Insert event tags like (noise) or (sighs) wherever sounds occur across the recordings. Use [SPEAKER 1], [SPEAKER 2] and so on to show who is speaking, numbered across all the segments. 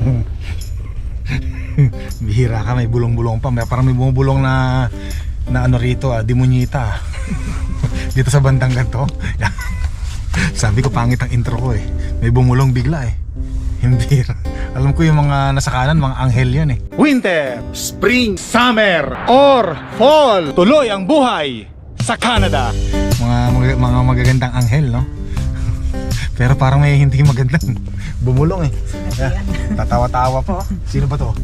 [SPEAKER 1] (laughs) Bihira ka, may bulong-bulong pa. May, parang may bumubulong na na ano rito ah, demonyita. (laughs) Dito sa bandang ganito. (laughs) Sabi ko pangit ang intro ko eh. May bumulong bigla eh. Hindi. Alam ko yung mga nasa kanan, mga anghel yan eh.
[SPEAKER 2] Winter, Spring, Summer, or Fall. Tuloy ang buhay sa Canada.
[SPEAKER 1] Mga, mga, mga magagandang anghel, no? Pero parang may hindi magandang (laughs) bumulong eh. Tatawa-tawa po. Sino ba to?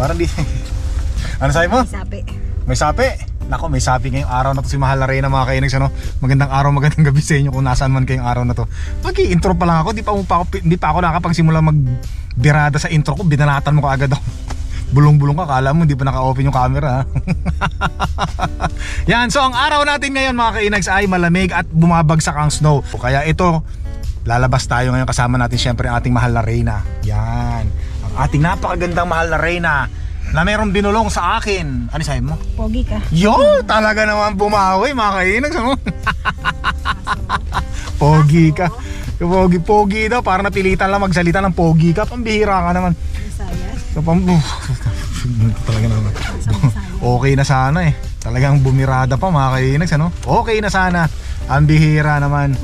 [SPEAKER 1] Parang di... (laughs) Ano sabi mo?
[SPEAKER 3] Sabi.
[SPEAKER 1] May sapi. Nako, may sapi ngayong araw na to si Mahal Arena mga kainags ano. Magandang araw, magandang gabi sa inyo kung nasaan man kayong araw na to. Mag-intro pa lang ako, di pa, pa ako, di pa ako nakapagsimula magbirada sa intro ko, binanatan mo ka agad ako. (laughs) Bulong-bulong ka, kala mo di pa naka-open yung camera. Yan, so ang araw natin ngayon mga kainags ay malamig at bumabagsak ang snow. Kaya ito, lalabas tayo ngayon kasama natin syempre ang ating mahal na Reyna. Yan, ang ating napakagandang mahal na Reyna na mayroong binulong sa akin. Ano sabi mo?
[SPEAKER 3] Pogi ka.
[SPEAKER 1] Yo, talaga naman bumawi mga kainags. Ano? (laughs) pogi ka. Pogi, pogi daw. Parang napilitan lang magsalita ng pogi ka. Pambihira ka naman. Pam (laughs) talaga naman. Okay na sana eh. Talagang bumirada pa mga kainags. Ano? Okay na sana. Ang bihira naman.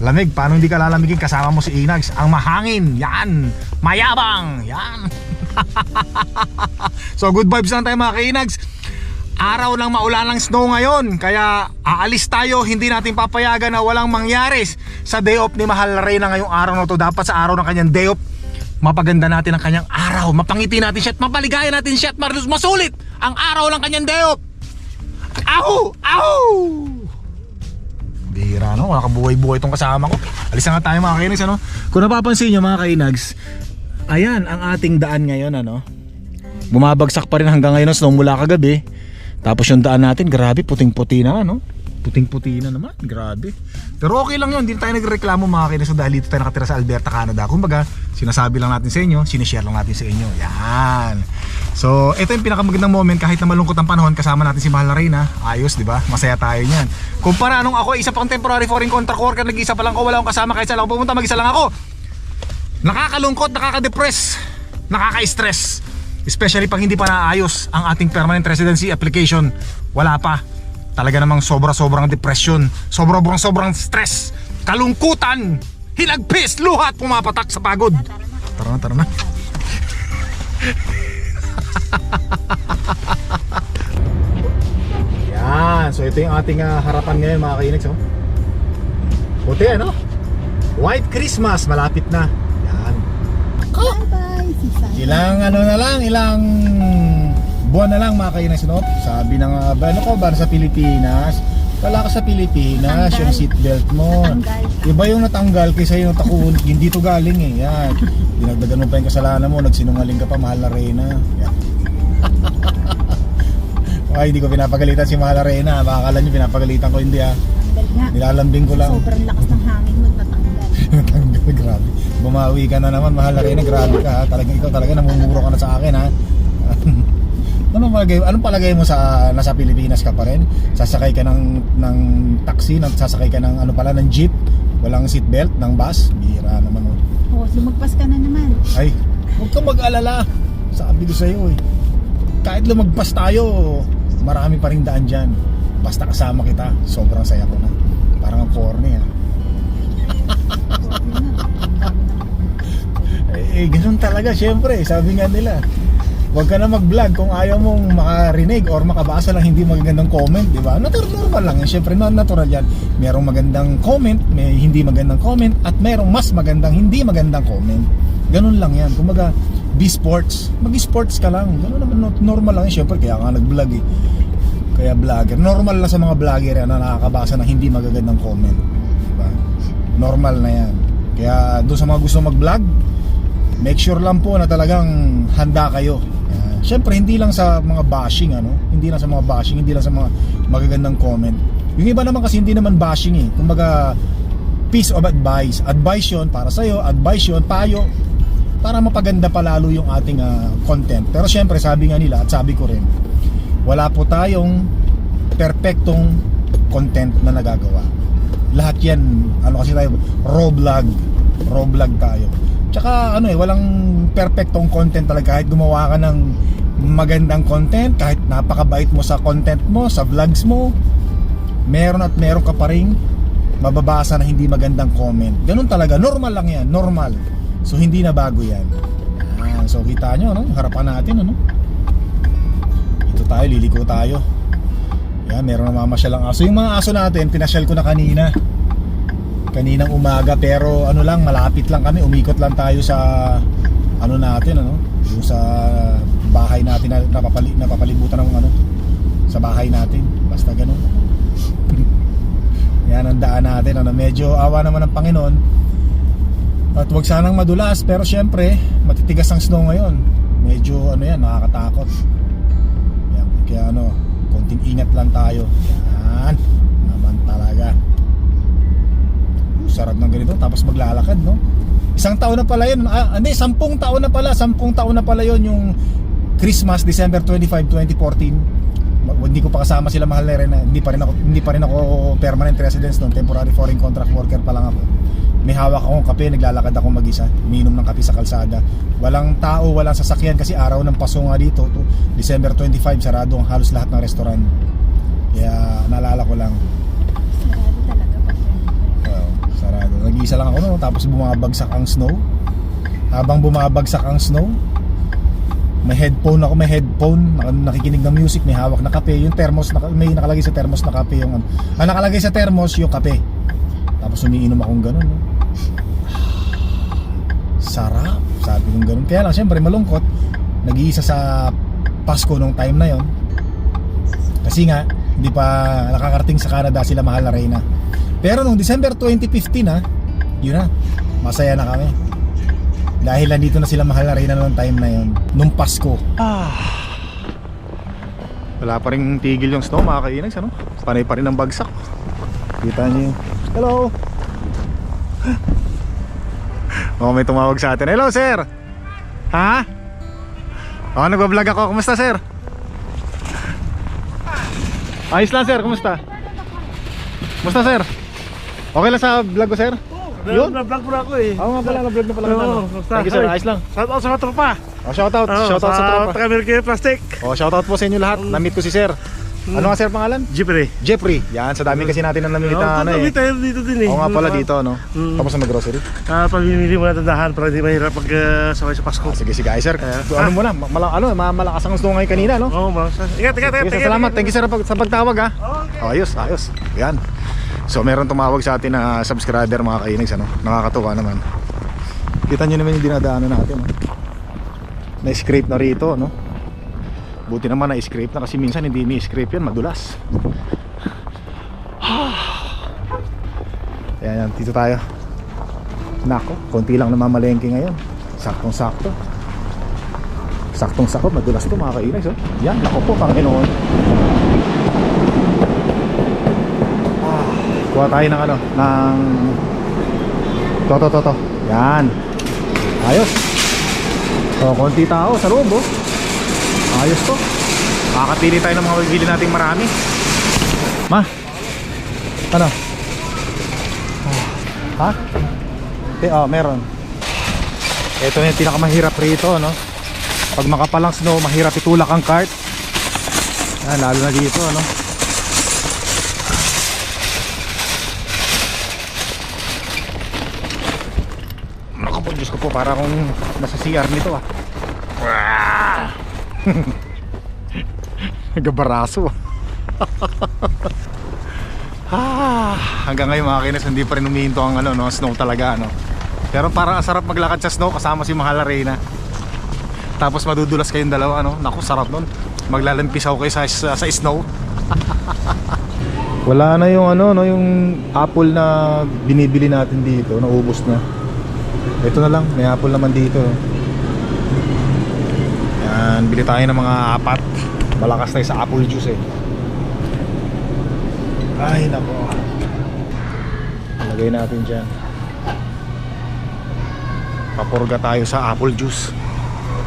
[SPEAKER 3] Lamig.
[SPEAKER 1] Paano hindi ka lalamigin kasama mo si Inags? Ang mahangin, yan! Mayabang, yan! (laughs) so good vibes lang tayo mga kainags. Araw ng maulanang snow ngayon, kaya aalis tayo, hindi natin papayagan na walang mangyari sa day off ni Mahal Reyna ngayong araw na to. Dapat sa araw ng kanyang day off, mapaganda natin ang kanyang araw, mapangiti natin siya at mapaligaya natin siya at marus masulit ang araw ng kanyang day off. Aho! Aho! Bihira no, wala kabuhay-buhay itong kasama ko. Alis na nga tayo mga kainags ano. Kung napapansin nyo mga kainags, ayan ang ating daan ngayon ano. Bumabagsak pa rin hanggang ngayon snow mula kagabi. Tapos yung daan natin, grabe, puting-puti na ano. Puting-puti na naman, grabe. Pero okay lang yun, hindi tayo nagreklamo mga kainags dahil dito tayo nakatira sa Alberta, Canada. Kumbaga, sinasabi lang natin sa inyo, sinishare lang natin sa inyo. Yan. So, ito yung pinakamagandang moment kahit na malungkot ang panahon kasama natin si Mahal na Reyna. Ayos, di ba? Masaya tayo niyan. Kumpara nung ako, isa pang temporary foreign contract worker, nag-isa pa lang ako, wala akong kasama kahit saan ako pumunta, mag-isa lang ako. Nakakalungkot, nakaka-depress, nakaka-stress. Especially pag hindi pa naayos ang ating permanent residency application. Wala pa. Talaga namang sobra-sobrang depression, sobra-sobrang stress, kalungkutan, hilagpis, luha at pumapatak sa pagod. Tara na, tara na. Yan, so ito yung ating ah, harapan ngayon mga kainags oh. Puti ano? White Christmas, malapit na. Yan.
[SPEAKER 3] Visayas.
[SPEAKER 1] Ilang ano na lang, ilang buwan na lang mga kainags no? Sabi ng uh, ano ko ba sa Pilipinas? Wala ka sa Pilipinas,
[SPEAKER 3] Natanggal.
[SPEAKER 1] yung seatbelt mo.
[SPEAKER 3] Natanggal.
[SPEAKER 1] Iba yung natanggal kaysa yung natakun, hindi to galing eh. Yan. Dinagdagan mo pa yung kasalanan mo, nagsinungaling ka pa, mahal na Reyna. Yan. (laughs) Ay, hindi ko pinapagalitan si Mahal Arena. Baka akala nyo pinapagalitan ko, hindi ah. Nilalambing ko lang.
[SPEAKER 3] Sobrang lakas ng hangin mo, natanggal.
[SPEAKER 1] Tanggal, (laughs) grabe. Bumawi ka na naman, Mahal Arena. Grabe ka ha. Talagang ikaw talaga namumuro ka na sa akin ha. (laughs) Anong palagay, anong palagay mo sa nasa Pilipinas ka pa rin? Sasakay ka ng ng taxi, ng sasakay ka ng ano pala ng jeep, walang seatbelt ng bus, bihira naman oh.
[SPEAKER 3] Oo, lumagpas ka na naman.
[SPEAKER 1] Ay, huwag kang mag-alala. Sabi ko sa iyo eh. Kahit lumagpas tayo, marami pa rin daan dyan. Basta kasama kita, sobrang saya ko na. Parang ang corny ah. (laughs) Eh, eh, ganun talaga, syempre. Sabi nga nila, huwag ka na mag-vlog kung ayaw mong makarinig or makabasa ng hindi magagandang comment, di ba? Natural normal lang yan. Syempre, na- natural yan. Merong magandang comment, may hindi magandang comment, at merong mas magandang hindi magandang comment. Ganun lang yan. Kumbaga, sports. Mag-sports ka lang. Ganun naman, no- normal lang yan. Syempre, kaya ka nag-vlog eh. Kaya vlogger. Normal lang sa mga vlogger na nakakabasa ng hindi magagandang comment. Diba? Normal na yan. Kaya doon sa mga gusto mag-vlog, make sure lang po na talagang handa kayo. Yan. Siyempre, hindi lang sa mga bashing, ano? Hindi lang sa mga bashing, hindi lang sa mga magagandang comment. Yung iba naman kasi hindi naman bashing eh. Kumbaga, piece of advice. Advice yun para sa'yo, advice yun, payo, para mapaganda pa lalo yung ating ah, content. Pero syempre, sabi nga nila at sabi ko rin, wala po tayong perpektong content na nagagawa. Lahat yan, ano kasi tayo, raw vlog. Raw vlog tayo. Tsaka ano eh, walang perfectong content talaga kahit gumawa ka ng magandang content, kahit napakabait mo sa content mo, sa vlogs mo, meron at meron ka pa rin mababasa na hindi magandang comment. Ganun talaga, normal lang yan, normal. So hindi na bago yan. Yan. So kita nyo, no? Yung harapan natin, ano? Ito tayo, liliko tayo. Yan, meron na mamasyal ang aso. Yung mga aso natin, pinasyal ko na kanina. Kaninang umaga, pero ano lang, malapit lang kami. Umikot lang tayo sa, ano natin, ano? Yung sa bahay natin na napapali, napapalibutan ng ano, sa bahay natin. Basta ganun. (laughs) Yan ang daan natin. Ano, medyo awa naman ng Panginoon. At wag sanang madulas. Pero syempre, matitigas ang snow ngayon. Medyo ano yan, nakakatakot. Yan, kaya ano, konting ingat lang tayo. Yan. Naman talaga. Uh, Sarap ng ganito. Tapos maglalakad, no? Isang taon na pala yun. Ah, hindi, sampung taon na pala. Sampung taon na pala yun yung Christmas, December 25, 2014 Ma- hindi ko pa kasama sila mahal na rin hindi pa rin ako hindi pa rin ako permanent residence noon temporary foreign contract worker pa lang ako may hawak akong kape naglalakad ako mag-isa umiinom ng kape sa kalsada walang tao walang sasakyan kasi araw ng Paso nga dito to, December 25 sarado ang halos lahat ng restaurant kaya naalala ko lang
[SPEAKER 3] Sarado talaga ganito.
[SPEAKER 1] Well, sarado. Nag-iisa lang ako no, tapos bumabagsak ang snow. Habang bumabagsak ang snow, may headphone ako, may headphone, nak- nakikinig ng music, may hawak na kape, yung thermos, may nakalagay sa thermos na kape yung, ah, nakalagay sa thermos yung kape. Tapos umiinom akong ganun, no? Sarap, sabi kong ganun. Kaya lang, syempre malungkot, nag-iisa sa Pasko nung time na yon. Kasi nga, hindi pa nakakarating sa Canada sila mahal na Reyna. Pero nung December 2015 ha, yun na, masaya na kami. Dahil nandito na sila mahal na Reyna noong time na yon, nung Pasko.
[SPEAKER 2] Wala pa rin tigil yung snow mga kainags ano? Panay pa rin ang bagsak.
[SPEAKER 1] Kita niyo.
[SPEAKER 2] Hello! Oh, may tumawag sa atin. Hello, sir! Ha? Oh, nagbablog ako. Kumusta, sir? Ayos lang, sir. Kumusta? Kumusta, sir? Okay lang sa vlog ko, sir? Yun?
[SPEAKER 4] Na-vlog mo na ako eh.
[SPEAKER 2] Oo nga pala, na-vlog na pala.
[SPEAKER 4] Oo,
[SPEAKER 2] ano. Thank you, sir.
[SPEAKER 4] Ay.
[SPEAKER 2] Ayos lang.
[SPEAKER 4] Shout out sa mga tropa.
[SPEAKER 2] Oh, shoutout.
[SPEAKER 4] Oo,
[SPEAKER 2] shoutout sa tropa.
[SPEAKER 4] taga Mercury Plastic.
[SPEAKER 2] Oh, shoutout po sa inyo lahat. Na-meet ko si sir. Ano nga, sir, pangalan?
[SPEAKER 4] Jeepre.
[SPEAKER 2] Jeffrey. Yan, sa dami kasi natin na namimit na ano eh.
[SPEAKER 4] tayo dito din eh.
[SPEAKER 2] Oo nga pala dito, no?
[SPEAKER 4] Mm.
[SPEAKER 2] Tapos na mag-grocery.
[SPEAKER 4] Ah, pamimili mo na tandahan para hindi mahirap pag uh, sabay sa Pasko.
[SPEAKER 2] Ah, sige, sige, ay, sir. So, ano muna, mala, ano, ma- malakas ang gusto ngayon kanina, no?
[SPEAKER 4] Oo, oh, Ingat, ingat, ingat.
[SPEAKER 2] Sir, salamat. Thank you, sir, sa pagtawag, ha?
[SPEAKER 4] Okay.
[SPEAKER 2] Oh, ayos, ayos. Yan. So, meron tumawag sa atin na subscriber, mga kainags, ano? Nakakatuwa naman. Kita nyo naman yung dinadaanan natin, no? Na-scrape na rito, no? Buti naman na-scrape na kasi minsan hindi ni-scrape yan, madulas. (sighs) Yan, yan, dito tayo. Nako, konti lang namamalengke ngayon. Saktong-sakto. Saktong-sakto, madulas to mga kainags, oh. Yan, nako po, Panginoon. Ah, kuha tayo ng ano, ng to, to, to, to. Yan. Ayos. O, konti tao sa loob, oh. Ayos to. Makakapili tayo ng mga bibili nating marami. Ma. Ano? Ah, Ha? Eh, oh, meron. Ito na yung pinakamahirap rito, no? Pag makapalang snow, mahirap itulak ang cart. Yan, lalo na dito, ano? Naku po, ko po, para akong nasa CR nito ah. (laughs) Nagabaraso. (laughs) ah, hanggang ngayon mga kinis, hindi pa rin umihinto ang ano, no, snow talaga. Ano. Pero parang ang sarap maglakad sa snow kasama si Mahal Arena. Tapos madudulas kayong dalawa, ano? Naku, sarap nun. Maglalampisaw kayo sa, sa, sa snow. (laughs) Wala na yung ano, no, yung apple na binibili natin dito, naubos na. Ito na lang, may apple naman dito. Yan, bili tayo ng mga apat. Malakas tayo sa apple juice eh. Ay, nako. Lagay natin dyan. Papurga tayo sa apple juice.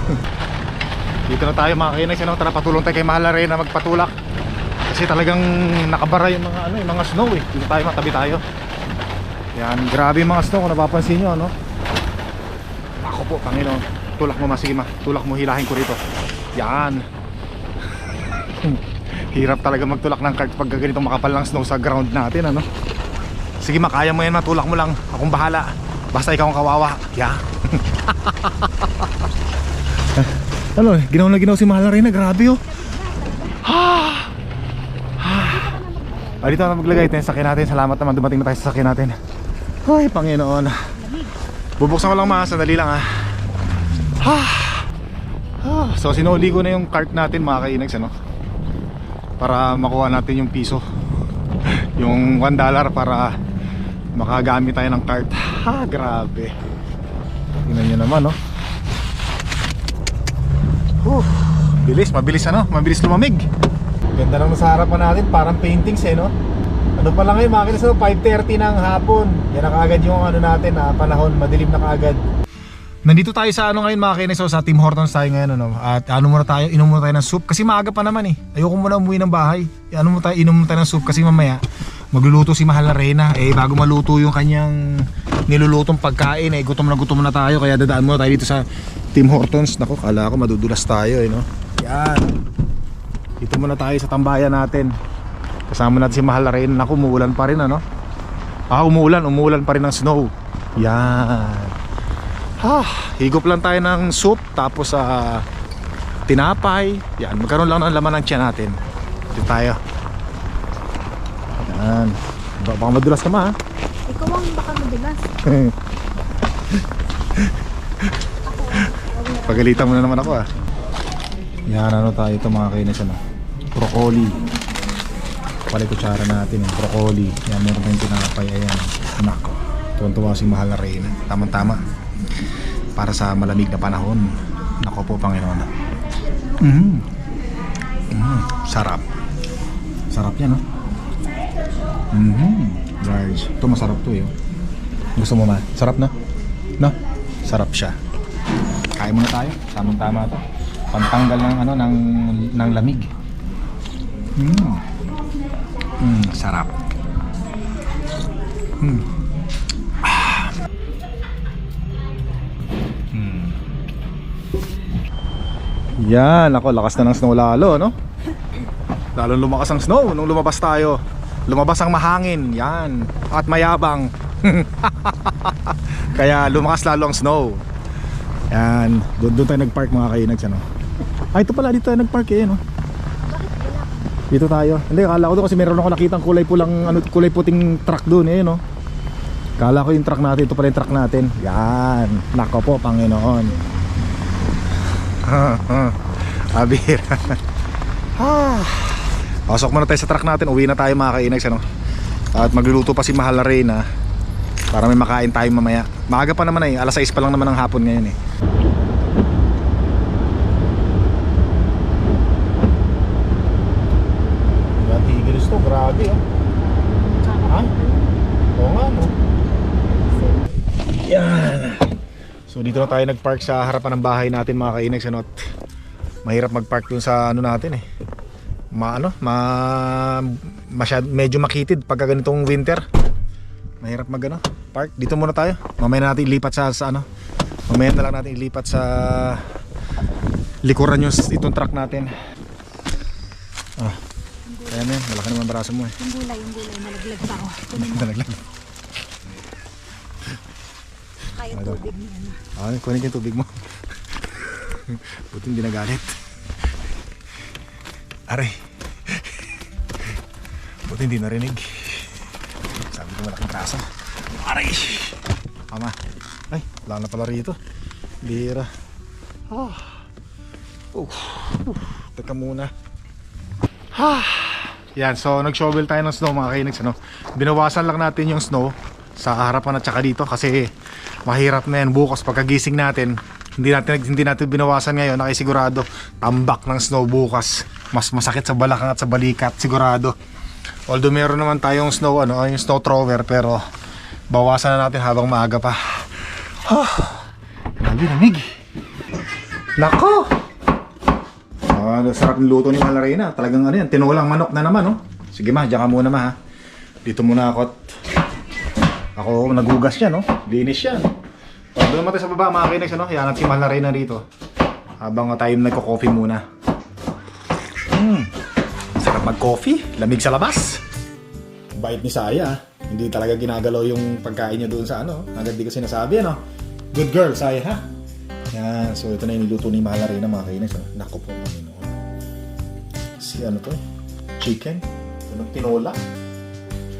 [SPEAKER 2] (laughs) Dito na tayo mga kainex, ano? Tara patulong tayo kay Mahal na magpatulak. Kasi talagang nakabara yung mga ano, yung mga snow eh. Dito tayo matabi tayo. Yan, grabe yung mga snow kung napapansin nyo, ano?
[SPEAKER 1] po, Panginoon. Tulak mo ma, sige ma. Tulak mo, hilahin ko rito. Yan. Hirap talaga magtulak ng cart pag ganitong makapal ng snow sa ground natin, ano? Sige ma, kaya mo yan, matulak mo lang. Akong bahala. Basta ikaw ang kawawa. Yeah. (laughs) ano, ginaw na ginaw si Mahal na. Grabe oh. Ah, dito na maglagay tayo sa sakyan natin. Salamat naman dumating na tayo sa sakyan natin. Ay, Panginoon. Bubuksan ko lang mga sandali lang. Ah. Ah. So sinuli ko na yung cart natin mga kainags ano. Para makuha natin yung piso. (laughs) yung 1 dollar para makagamit tayo ng cart. Ha, grabe. Tingnan nyo naman no. Whew. Bilis, mabilis ano, mabilis lumamig. Ganda ng nasa harapan natin, parang paintings eh no. Ano pa lang ngayon, makikita sa 5.30 ng hapon. Yan na kaagad yung ano natin na panahon, madilim na kaagad. Nandito tayo sa ano ngayon mga kainis, so sa Tim Hortons tayo ngayon ano. At ano muna tayo, inom muna tayo ng soup kasi maaga pa naman eh. Ayoko muna umuwi ng bahay. Ano muna tayo, inom muna tayo ng soup kasi mamaya magluluto si Mahal na Reyna. Eh bago maluto yung kanyang nilulutong pagkain eh gutom na gutom na tayo kaya dadaan muna tayo dito sa Tim Hortons. Nako, kala ko madudulas tayo eh no. Yan. Dito muna tayo sa tambayan natin. Kasama natin si Mahal na Reyna. Naku, umuulan pa rin ano. Ah, umuulan, umuulan pa rin ng snow. Yan. Ah, higop lang tayo ng soup tapos sa tinapay. Yan, magkaroon lang ng laman ng tiyan natin. Dito tayo. Yan. Ba- Baka madulas ka ma ha?
[SPEAKER 3] Ikaw ang baka madulas. (laughs)
[SPEAKER 1] Pagalitan mo na naman ako ah. Yan ano tayo ito mga kainis ano. Broccoli. Pala kutsara natin yung broccoli. Yan meron tayong tinapay. Ayan. Nako. Tuwan-tuwa si Mahal na Reyna. Tama-tama. Para sa malamig na panahon. Nako po Panginoon. Mm. Mm. Sarap. Sarap yan no. Mhm. Guys, ito masarap to eh. oh. Gusto mo ma? Sarap na? No? Sarap siya. Kaya muna tayo. Tamang tama to. Pantanggal ng ano ng ng lamig. Mm. Mm, sarap. Mm. Yan, ako lakas na ng snow lalo, no? Lalo lumakas ang snow nung lumabas tayo. Lumabas ang mahangin, yan. At mayabang. (laughs) Kaya lumakas lalo ang snow. Yan, doon doon tayo nag-park mga kainags ano. Ay, ito pala dito tayo nag-park eh, no. Dito tayo. Hindi, akala ko doon kasi meron ako nakitang kulay pulang ano kulay puting truck doon eh, no. Kala ko yung truck natin, ito pala yung truck natin. Yan. Nako po, Panginoon. Abira. ah. Pasok muna tayo sa truck natin. Uwi na tayo mga kainags ano. At magluluto pa si Mahal na Reyna para may makain tayo mamaya. Maaga pa naman eh. Alas 6 pa lang naman ng hapon ngayon eh. Tigil to, grabe oh. Ha? Oo nga no. Yan. So dito na tayo nagpark sa harapan ng bahay natin mga kainags ano. At mahirap magpark dun sa ano natin eh. Ma ano, ma masyad medyo makitid pagka ganitong winter. Mahirap mag ano, park. Dito muna tayo. Mamaya na natin ilipat sa, sa ano. Mamaya na lang natin ilipat sa likuran yung itong truck natin. Ah. Kaya na malaki naman braso mo eh.
[SPEAKER 3] Yung gulay, yung gulay, nalaglag pa ako. (laughs) Kunin
[SPEAKER 1] Ano?
[SPEAKER 3] tubig niya na.
[SPEAKER 1] Ah, kunin ko yung tubig mo. Buti hindi nagalit. Aray. Buti hindi narinig. Sabi ko malaking braso. Aray. Ama. Ay, wala na pala rito. Bira. Ah. Uh, uh, teka muna. Ah. Yan, so nag-shovel tayo ng snow mga kainags ano. Binawasan lang natin yung snow sa harapan at saka dito kasi mahirap na yan bukas pagkagising natin. Hindi natin hindi natin binawasan ngayon, nakisigurado tambak ng snow bukas. Mas masakit sa balakang at sa balikat sigurado. Although meron naman tayong snow ano, yung snow thrower pero bawasan na natin habang maaga pa. Ah. Grabe lamig. Nako. Ah, sarap ng luto ni Malarena. Talagang ano yan, tinulang manok na naman, oh. Sige ma, diyan ka muna ma, ha. Dito muna ako at ako naghugas yan, no. Linis yan. Oh, doon naman tayo sa baba mga kinex, ano? Yan at si Mahal na rito. Habang tayo nagko-coffee muna. Hmm. Sarap mag-coffee. Lamig sa labas. Bait ni Saya. ah. Hindi talaga ginagalaw yung pagkain niya doon sa ano. Agad di ko sinasabi, ano? Good girl, Saya, ha? Yan. So, ito na yung niluto ni Mahal na rin mga kinex. Ano? Naku po, Panginoon. Si ano to eh? Chicken? Ano? Tinola?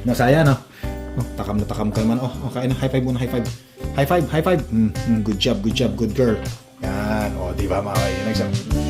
[SPEAKER 1] Nasaya, no? Oh, takam na takam ka naman. Oh, okay na. High five muna, high five. High five, high five. Mm, mm, good job, good job, good girl. Yan. Oh, di ba mga kainex?